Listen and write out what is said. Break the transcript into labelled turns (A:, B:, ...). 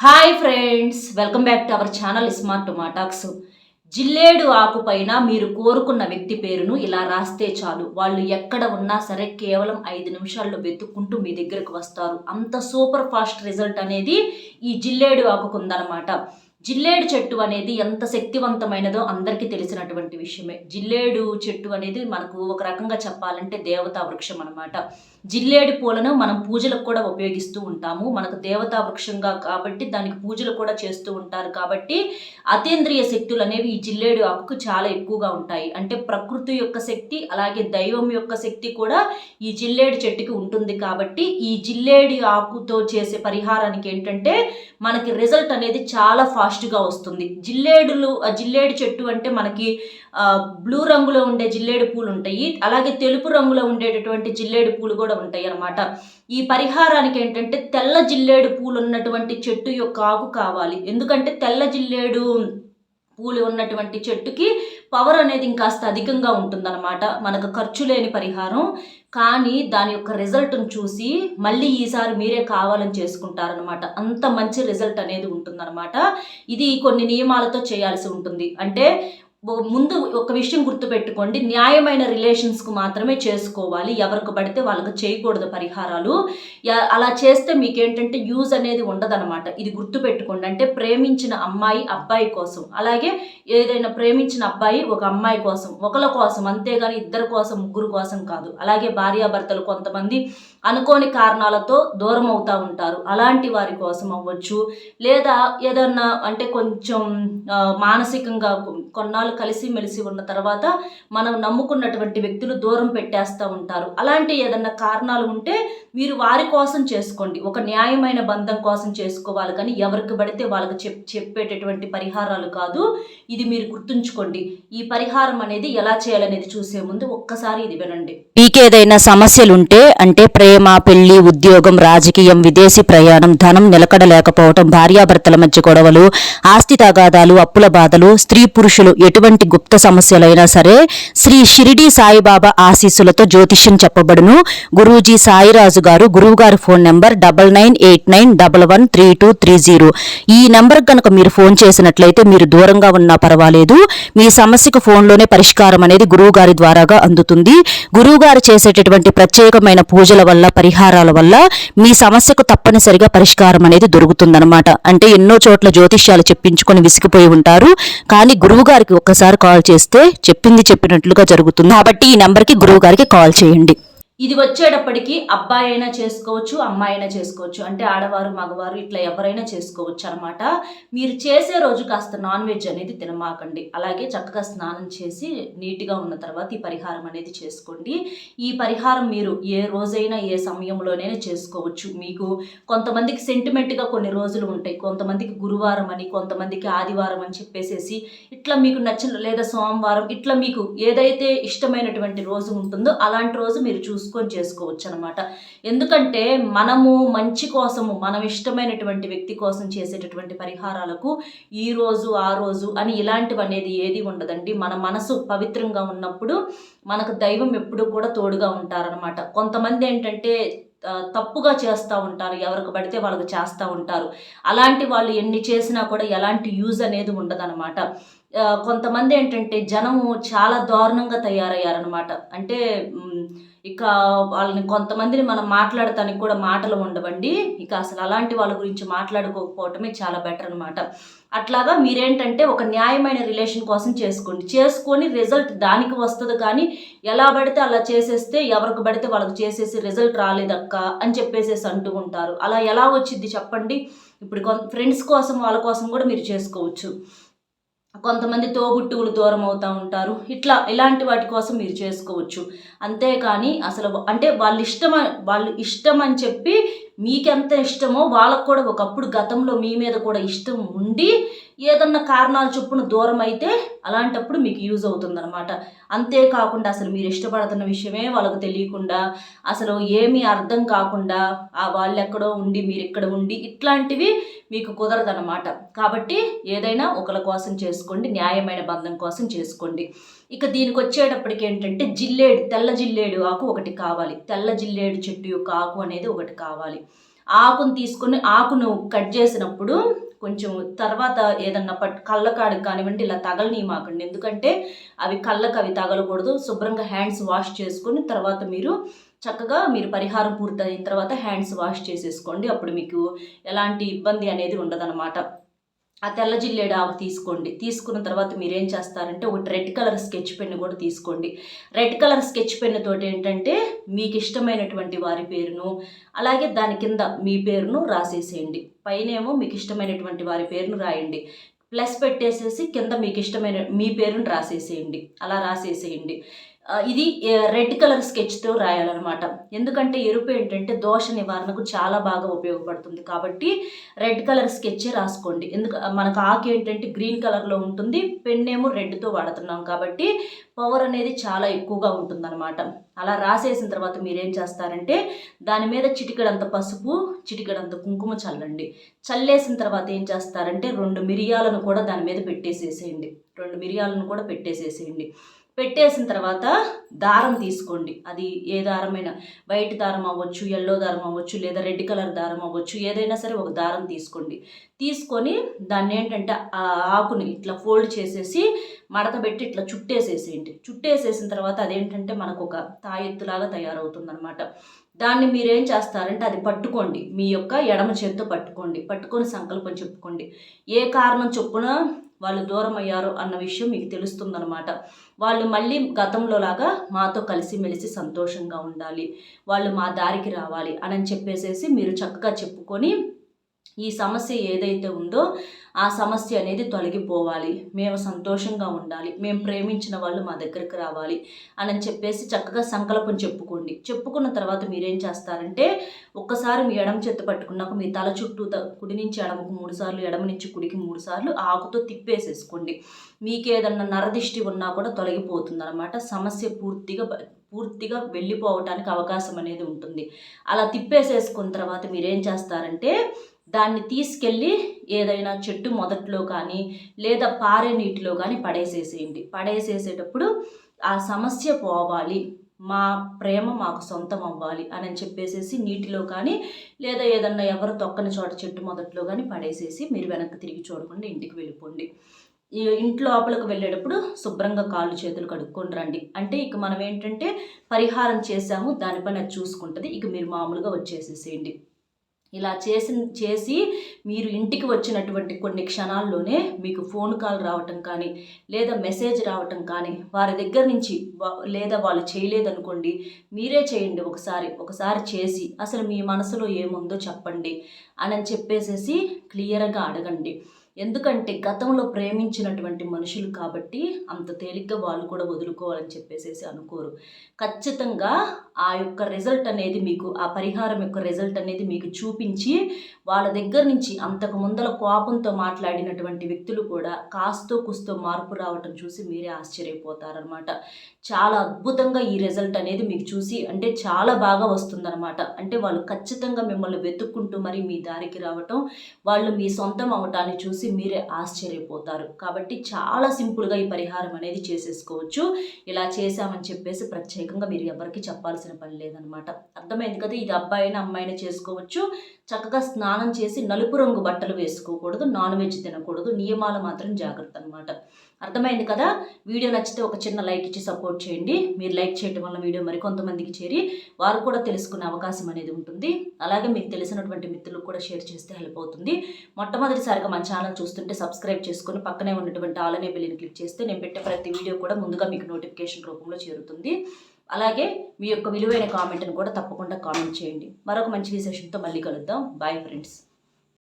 A: Hi friends welcome back to our channel smart టొమాటాక్స్ జిల్లేడు ఆకు పైన మీరు కోరుకున్న వ్యక్తి పేరును ఇలా రాస్తే చాలు. వాళ్ళు ఎక్కడ ఉన్నా సరే కేవలం ఐదు నిమిషాల్లో వెతుక్కుంటూ మీ దగ్గరకు వస్తారు. అంత సూపర్ ఫాస్ట్ రిజల్ట్ అనేది ఈ జిల్లేడు ఆకుకు ఉందన్నమాట జిల్లేడు చెట్టు అనేది ఎంత శక్తివంతమైనదో అందరికీ తెలిసినటువంటి విషయమే. జిల్లేడు చెట్టు అనేది మనకు ఒక రకంగా చెప్పాలంటే దేవతా వృక్షం అనమాట జిల్లేడు పూలను మనం పూజలకు కూడా ఉపయోగిస్తూ ఉంటాము. మనకు దేవతా వృక్షంగా కాబట్టి దానికి పూజలు కూడా చేస్తూ ఉంటారు కాబట్టి అతీంద్రియ శక్తులు అనేవి ఈ జిల్లేడు ఆకుకు చాలా ఎక్కువగా ఉంటాయి. అంటే ప్రకృతి యొక్క శక్తి అలాగే దైవం యొక్క శక్తి కూడా ఈ జిల్లేడు చెట్టుకి ఉంటుంది కాబట్టి ఈ జిల్లేడి ఆకుతో చేసే పరిహారానికి ఏంటంటే మనకి రిజల్ట్ అనేది చాలా ఫాస్ట్గా వస్తుంది. జిల్లేడులు ఆ జిల్లేడు చెట్టు అంటే మనకి బ్లూ రంగులో ఉండే జిల్లేడు పూలు ఉంటాయి. అలాగే తెలుపు రంగులో ఉండేటటువంటి జిల్లేడు పూలు కూడా ఉంటాయి అన్నమాట. ఈ పరిహారానికి ఏంటంటే తెల్ల జిల్లేడు పూలు ఉన్నటువంటి చెట్టు యొక్క ఆకు కావాలి. ఎందుకంటే తెల్ల జిల్లేడు పూలు ఉన్నటువంటి చెట్టుకి పవర్ అనేది ఇంకాస్త అధికంగా ఉంటుందన్నమాట. మనకు ఖర్చు లేని పరిహారం. కానీ దాని యొక్క రిజల్ట్ను చూసి మళ్ళీ ఈసారి మీరే కావాలని చేసుకుంటారనమాట అంత మంచి రిజల్ట్ అనేది ఉంటుందన్నమాట. ఇది కొన్ని నియమాలతో చేయాల్సి ఉంటుంది. అంటే ముందు ఒక విషయం గుర్తుపెట్టుకోండి. న్యాయమైన రిలేషన్స్కు మాత్రమే చేసుకోవాలి. ఎవరికి పడితే వాళ్ళకి చేయకూడదు పరిహారాలు. అలా చేస్తే మీకు ఏంటంటే యూజ్ అనేది ఉండదనమాట ఇది గుర్తుపెట్టుకోండి. అంటే ప్రేమించిన అమ్మాయి అబ్బాయి కోసం. అలాగే ఏదైనా ప్రేమించిన అబ్బాయి ఒక అమ్మాయి కోసం. ఒకళ్ళ కోసం. అంతేగాని ఇద్దరి కోసం ముగ్గురు కోసం కాదు. అలాగే భార్యాభర్తలు కొంతమంది అనుకోని కారణాలతో దూరం అవుతూ ఉంటారు. అలాంటి వారి కోసం అవ్వచ్చు. లేదా ఏదన్నా అంటే కొంచెం మానసికంగా కొన్నాళ్ళు కలిసి మెలిసి ఉన్న తర్వాత మనం నమ్ముకున్నటువంటి వ్యక్తులు దూరం పెట్టేస్తూ ఉంటారు. అలాంటి ఏదన్నా కారణాలు ఉంటే మీరు వారి కోసం చేసుకోండి. ఒక న్యాయమైన బంధం కోసం చేసుకోవాలి. కానీ ఎవరికి పడితే వాళ్ళకి చెప్ చెప్పేటటువంటి పరిహారాలు కాదు. ఇది మీరు గుర్తుంచుకోండి. ఈ పరిహారం అనేది ఎలా చేయాలనేది చూసే ముందు ఒక్కసారి ఇది వినండి.
B: మీకేదైనా సమస్యలుంటే అంటే ప్రేమ పెళ్ళి ఉద్యోగం రాజకీయం విదేశీ ప్రయాణం ధనం నిలకడ లేకపోవటం భార్యాభర్తల మధ్య గొడవలు ఆస్తి తగాదాలు అప్పుల బాధలు స్త్రీ పురుషులు ఎటువంటి గుప్త సమస్యలైనా సరే శ్రీ షిరిడి సాయిబాబా ఆశీస్సులతో జ్యోతిష్యం చెప్పబడును. గురూజీ సాయిరాజు గారు గురువుగారి phone number double nine eight nine double one three two three zero. ఈ నెంబర్ కనుక మీరు ఫోన్ చేసినట్లయితే మీరు దూరంగా ఉన్నా పర్వాలేదు. మీ సమస్యకు ఫోన్లోనే పరిష్కారం అనేది గురువుగారి ద్వారాగా అందుతుంది. గురువుగారు చేసేటటువంటి ప్రత్యేకమైన పూజల వల్ల పరిహారాల వల్ల మీ సమస్యకు తప్పనిసరిగా పరిష్కారం అనేది దొరుకుతుందనమాట అంటే ఎన్నో చోట్ల జ్యోతిష్యాలు చెప్పించుకొని విసిగిపోయి ఉంటారు. కానీ గురువు గారికి ఒక్కసారి కాల్ చేస్తే చెప్పింది చెప్పినట్లుగా జరుగుతుంది. కాబట్టి ఈ నెంబర్కి గురువు గారికి కాల్ చేయండి.
A: ఇది వచ్చేటప్పటికి అబ్బాయి అయినా చేసుకోవచ్చు అమ్మాయి అయినా చేసుకోవచ్చు. అంటే ఆడవారు మగవారు ఇట్లా ఎవరైనా చేసుకోవచ్చు అనమాట మీరు చేసే రోజు కాస్త నాన్ వెజ్ అనేది తినమాకండి. అలాగే చక్కగా స్నానం చేసి నీట్గా ఉన్న తర్వాత ఈ పరిహారం అనేది చేసుకోండి. ఈ పరిహారం మీరు ఏ రోజైనా ఏ సమయంలోనైనా చేసుకోవచ్చు. మీకు కొంతమందికి సెంటిమెంట్గా కొన్ని రోజులు ఉంటాయి. కొంతమందికి గురువారం అని కొంతమందికి ఆదివారం అని చెప్పేసేసి ఇట్లా మీకు నచ్చిన లేదా సోమవారం ఇట్లా మీకు ఏదైతే ఇష్టమైనటువంటి రోజు ఉంటుందో అలాంటి రోజు మీరు చూసుకొని చేసుకోవచ్చు అనమాట ఎందుకంటే మనము మంచి కోసము మనం ఇష్టమైనటువంటి వ్యక్తి కోసం చేసేటటువంటి పరిహారాలకు ఈ రోజు ఆ రోజు అని ఇలాంటివి అనేది ఏది ఉండదండి. మన మనసు పవిత్రంగా ఉన్నప్పుడు మనకు దైవం ఎప్పుడూ కూడా తోడుగా ఉంటారనమాట కొంతమంది ఏంటంటే తప్పుగా చేస్తూ ఉంటారు ఎవరికి పడితే వాళ్ళకి చేస్తూ ఉంటారు. అలాంటి వాళ్ళు ఎన్ని చేసినా కూడా ఎలాంటి యూజ్ అనేది ఉండదన్నమాట. కొంతమంది ఏంటంటే జనము చాలా దారుణంగా తయారయ్యారనమాట అంటే ఇక వాళ్ళని కొంతమందిని మనం మాట్లాడటానికి కూడా మాటలు ఉండవండి. ఇక అసలు అలాంటి వాళ్ళ గురించి మాట్లాడుకోకపోవటమే చాలా బెటర్ అనమాట అట్లాగా మీరేంటంటే ఒక న్యాయమైన రిలేషన్ కోసం చేసుకోండి. చేసుకొని రిజల్ట్ దానికి వస్తుంది కానీ ఎలా పడితే అలా చేసేస్తే ఎవరికి పడితే వాళ్ళకి చేసేసి రిజల్ట్ రాలేదక్క అని చెప్పేసేసి అంటూ ఉంటారు. అలా ఎలా వచ్చింది చెప్పండి? ఇప్పుడు కొంత ఫ్రెండ్స్ కోసం వాళ్ళ కోసం కూడా మీరు చేసుకోవచ్చు. కొంతమంది తోబుట్టువులు దూరం అవుతూ ఉంటారు. ఇట్లా ఇలాంటి వాటి కోసం మీరు చేసుకోవచ్చు. అంతేకాని అసలు అంటే వాళ్ళ ఇష్టం వాళ్ళు ఇష్టం అని చెప్పి మీకెంత ఇష్టమో వాళ్ళకు కూడా ఒకప్పుడు గతంలో మీ మీద కూడా ఇష్టం ఉండి ఏదన్నా కారణాల చొప్పున దూరం అయితే అలాంటప్పుడు మీకు యూజ్ అవుతుందన్నమాట. అంతేకాకుండా అసలు మీరు ఇష్టపడుతున్న విషయమే వాళ్ళకు తెలియకుండా అసలు ఏమీ అర్థం కాకుండా ఆ వాళ్ళు ఎక్కడో ఉండి మీరు ఇక్కడ ఉండి ఇట్లాంటివి మీకు కుదరదన్నమాట. కాబట్టి ఏదైనా ఒకరి కోసం చేసుకోండి న్యాయమైన బంధం కోసం చేసుకోండి. ఇక దీనికి వచ్చేటప్పటికి ఏంటంటే జిల్లేడు తెల్ల జిల్లేడు ఆకు ఒకటి కావాలి. తెల్ల జిల్లేడు చెట్టు యొక్క ఆకు అనేది ఒకటి కావాలి. ఆకును తీసుకొని ఆకును కట్ చేసినప్పుడు కొంచెం తర్వాత ఏదన్నా పట్ కళ్ళకాడికి కానివ్వండి ఇలా తగలనీయమాకండి ఎందుకంటే అవి కళ్ళకు అవి తగలకూడదు. శుభ్రంగా హ్యాండ్స్ వాష్ చేసుకొని తర్వాత మీరు చక్కగా మీరు పరిహారం పూర్తయిన తర్వాత హ్యాండ్స్ వాష్ చేసేసుకోండి. అప్పుడు మీకు ఎలాంటి ఇబ్బంది అనేది ఉండదన్నమాట. ఆ తెల్ల జిల్లేడు ఆకు తీసుకోండి. తీసుకున్న తర్వాత మీరు ఏం చేస్తారంటే ఒకటి రెడ్ కలర్ స్కెచ్ పెన్ కూడా తీసుకోండి. రెడ్ కలర్ స్కెచ్ పెన్ తోటి ఏంటంటే మీకు ఇష్టమైనటువంటి వారి పేరును అలాగే దాని కింద మీ పేరును రాసేసేయండి. పైనేమో మీకు ఇష్టమైనటువంటి వారి పేరును రాయండి. ప్లస్ పెట్టేసేసి కింద మీకు ఇష్టమైన మీ పేరును రాసేసేయండి. అలా రాసేసేయండి. ఇది రెడ్ కలర్ స్కెచ్తో రాయాలన్నమాట. ఎందుకంటే ఎరుపు ఏంటంటే దోష నివారణకు చాలా బాగా ఉపయోగపడుతుంది కాబట్టి రెడ్ కలర్ స్కెచ్చే రాసుకోండి. ఎందుకు మనకు ఆకు ఏంటంటే గ్రీన్ కలర్లో ఉంటుంది పెన్ ఏమో రెడ్తో వాడుతున్నాం కాబట్టి పవర్ అనేది చాలా ఎక్కువగా ఉంటుందన్నమాట. అలా రాసేసిన తర్వాత మీరేం చేస్తారంటే దాని మీద చిటికడంత పసుపు చిటికెడంత కుంకుమ చల్లండి. చల్లేసిన తర్వాత ఏం చేస్తారంటే రెండు మిరియాలను కూడా దాని మీద పెట్టేసేసేయండి. రెండు మిరియాలను కూడా పెట్టేసేసేయండి. పెట్టేసిన తర్వాత దారం తీసుకోండి. అది ఏ దారమైనా వైట్ దారం అవ్వచ్చు ఎల్లో దారం అవ్వచ్చు లేదా రెడ్ కలర్ దారం అవ్వచ్చు ఏదైనా సరే ఒక దారం తీసుకోండి. తీసుకొని దాన్ని ఏంటంటే ఆ ఆకుని ఇట్లా ఫోల్డ్ చేసేసి మడత పెట్టి ఇట్లా చుట్టేసేసేయండి. చుట్టేసేసిన తర్వాత అదేంటంటే మనకు ఒక తాయెత్తులాగా తయారవుతుందనమాట దాన్ని మీరేం చేస్తారంటే అది పట్టుకోండి. మీ యొక్క ఎడమ చేత్తో పట్టుకోండి. పట్టుకొని సంకల్పం చెప్పుకోండి. ఏ కారణం చొప్పున వాళ్ళు దూరం అయ్యారు అన్న విషయం మీకు తెలుస్తుందనమాట వాళ్ళు మళ్ళీ గతంలో లాగా మాతో కలిసిమెలిసి సంతోషంగా ఉండాలి. వాళ్ళు మా దారికి రావాలి అని చెప్పేసేసి మీరు చక్కగా చెప్పుకొని ఈ సమస్య ఏదైతే ఉందో ఆ సమస్య అనేది తొలగిపోవాలి. మేము సంతోషంగా ఉండాలి. మేము ప్రేమించిన వాళ్ళు మా దగ్గరికి రావాలి అని చెప్పేసి చక్కగా సంకల్పం చెప్పుకోండి. చెప్పుకున్న తర్వాత మీరేం చేస్తారంటే ఒక్కసారి మీ ఎడమ చేతి పట్టుకున్నాక మీ తల చుట్టూ త- కుడి నుంచి ఎడమకు మూడు సార్లు ఎడమ నుంచి కుడికి మూడు సార్లు ఆకుతో తిప్పేసేసుకోండి. మీకు ఏదన్నా నరదిష్టి ఉన్నా కూడా తొలగిపోతుంది అనమాట సమస్య పూర్తిగా పూర్తిగా వెళ్ళిపోవటానికి అవకాశం అనేది ఉంటుంది. అలా తిప్పేసేసుకున్న తర్వాత మీరేం చేస్తారంటే దాన్ని తీసుకెళ్ళి ఏదైనా చెట్టు మొదట్లో కానీ లేదా పారే నీటిలో కానీ పడేసేసేయండి. పడేసేసేటప్పుడు ఆ సమస్య పోవాలి. మా ప్రేమ మాకు సొంతం అవ్వాలి అని చెప్పేసేసి నీటిలో కానీ లేదా ఏదన్నా ఎవరు తొక్కని చోట చెట్టు మొదట్లో కానీ పడేసేసి మీరు వెనక్కి తిరిగి చూడకుండా ఇంటికి వెళ్ళిపోండి. ఈ ఇంటి లోపలికి వెళ్ళేటప్పుడు శుభ్రంగా కాళ్ళు చేతులు కడుక్కొని రండి. అంటే ఇక మనం ఏంటంటే పరిహారం చేసాము దానిపైన చూసుకుంటుంది. ఇక మీరు మామూలుగా వచ్చేసేసేయండి. ఇలా చేసి చేసి మీరు ఇంటికి వచ్చినటువంటి కొన్ని క్షణాల్లోనే మీకు ఫోన్ కాల్ రావటం కానీ లేదా మెసేజ్ రావటం కానీ వారి దగ్గర నుంచి లేదా వాళ్ళు చేయలేదనుకోండి మీరే చేయండి ఒకసారి ఒకసారి చేసి అసలు మీ మనసులో ఏముందో చెప్పండి అని చెప్పేసేసి క్లియర్గా అడగండి. ఎందుకంటే గతంలో ప్రేమించినటువంటి మనుషులు కాబట్టి అంత తేలిగ్గా వాళ్ళు కూడా వదులుకోవాలని చెప్పేసేసి అనుకోరు. ఖచ్చితంగా ఆ యొక్క రిజల్ట్ అనేది మీకు ఆ పరిహారం యొక్క రిజల్ట్ అనేది మీకు చూపించి వాళ్ళ దగ్గర నుంచి అంతకు ముందల కోపంతో మాట్లాడినటువంటి వ్యక్తులు కూడా కాస్తో కుస్తో మార్పు రావటం చూసి మీరే ఆశ్చర్యపోతారనమాట చాలా అద్భుతంగా ఈ రిజల్ట్ అనేది మీకు చూసి అంటే చాలా బాగా వస్తుందన్నమాట. అంటే వాళ్ళు ఖచ్చితంగా మిమ్మల్ని వెతుక్కుంటూ మరి మీ దారికి రావటం వాళ్ళు మీ సొంతం అవటాన్ని చూసి మీరే ఆశ్చర్యపోతారు. కాబట్టి చాలా సింపుల్గా ఈ పరిహారం అనేది చేసేసుకోవచ్చు. ఇలా చేశామని చెప్పేసి ప్రత్యేకంగా మీరు ఎవరికి చెప్పాల్సిన పని లేదనమాట. అర్థమైంది కదా? ఇది అబ్బాయి అయినా చేసుకోవచ్చు. చక్కగా స్నానం చేసి నలుపు రంగు బట్టలు వేసుకోకూడదు నాన్ వెజ్ తినకూడదు నియమాలు మాత్రం జాగ్రత్త అనమాట అర్థమైంది కదా? వీడియో నచ్చితే ఒక చిన్న లైక్ ఇచ్చి సపోర్ట్ చేయండి. మీరు లైక్ చేయడం వల్ల వీడియో మరికొంతమందికి చేరి వారు కూడా తెలుసుకునే అవకాశం అనేది ఉంటుంది. అలాగే మీకు తెలిసినటువంటి మిత్రులకు కూడా షేర్ చేస్తే హెల్ప్ అవుతుంది. మొట్టమొదటిసారిగా మన ఛానల్ చూస్తుంటే సబ్స్క్రైబ్ చేసుకొని పక్కనే ఉన్నటువంటి ఆల్ అనే బిల్లిని క్లిక్ చేస్తే నేను పెట్టే ప్రతి వీడియో కూడా ముందుగా మీకు నోటిఫికేషన్ రూపంలో చేరుతుంది. అలాగే మీ యొక్క విలువైన కామెంట్ని కూడా తప్పకుండా కామెంట్ చేయండి. మరొక మంచి విశేషంతో మళ్ళీ కలుద్దాం. Bye friends